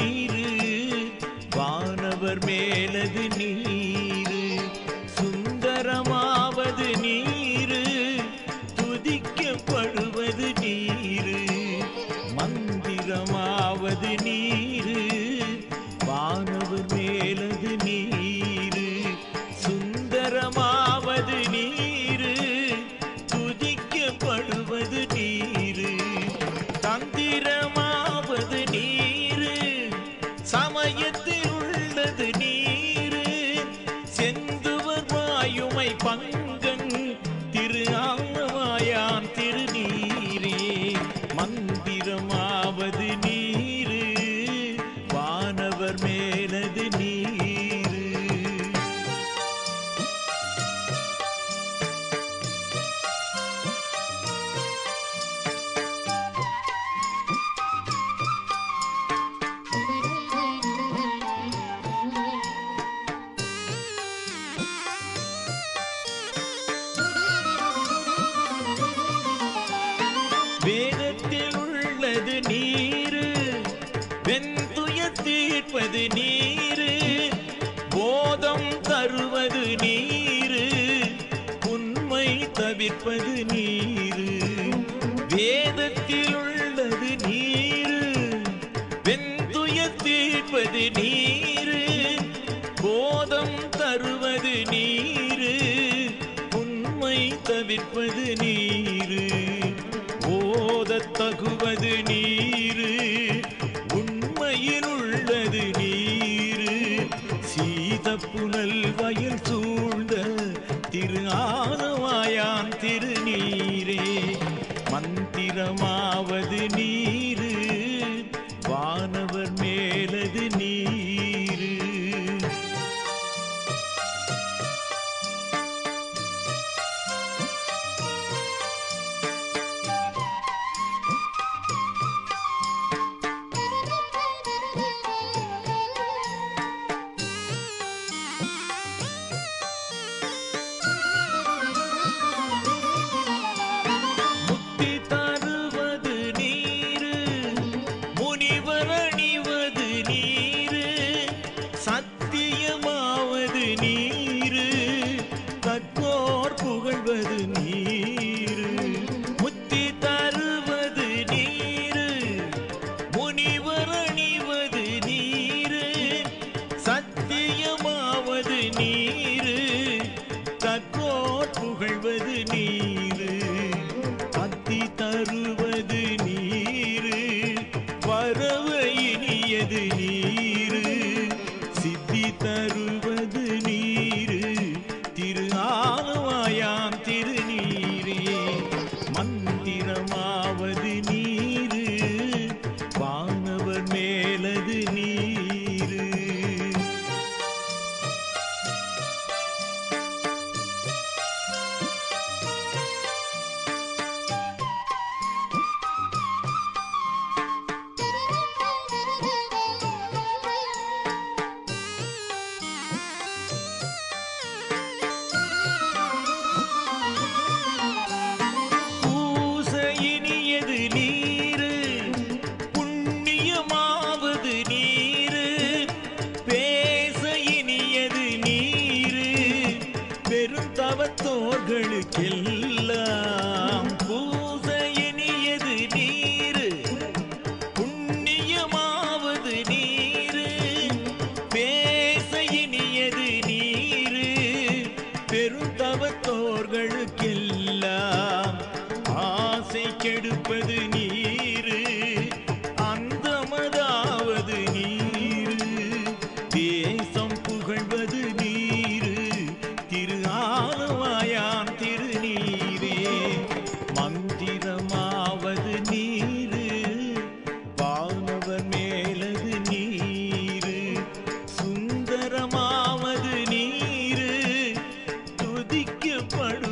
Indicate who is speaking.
Speaker 1: நீரு வானவர் மேலது நீர் பங்கு தீர்ப்பது நீரு போதம் தருவது நீரு உண்மை தவிர்ப்பது நீரு. வேதத்தில் உள்ளது நீரு வெந்துய தீர்ப்பது நீரு போதம் தருவது நீரு உண்மை தவிர்ப்பது நீரு. போதத்தகுவது நீ புகழ்வது நீரு பக்தி தருவது நீ. सब तो படும்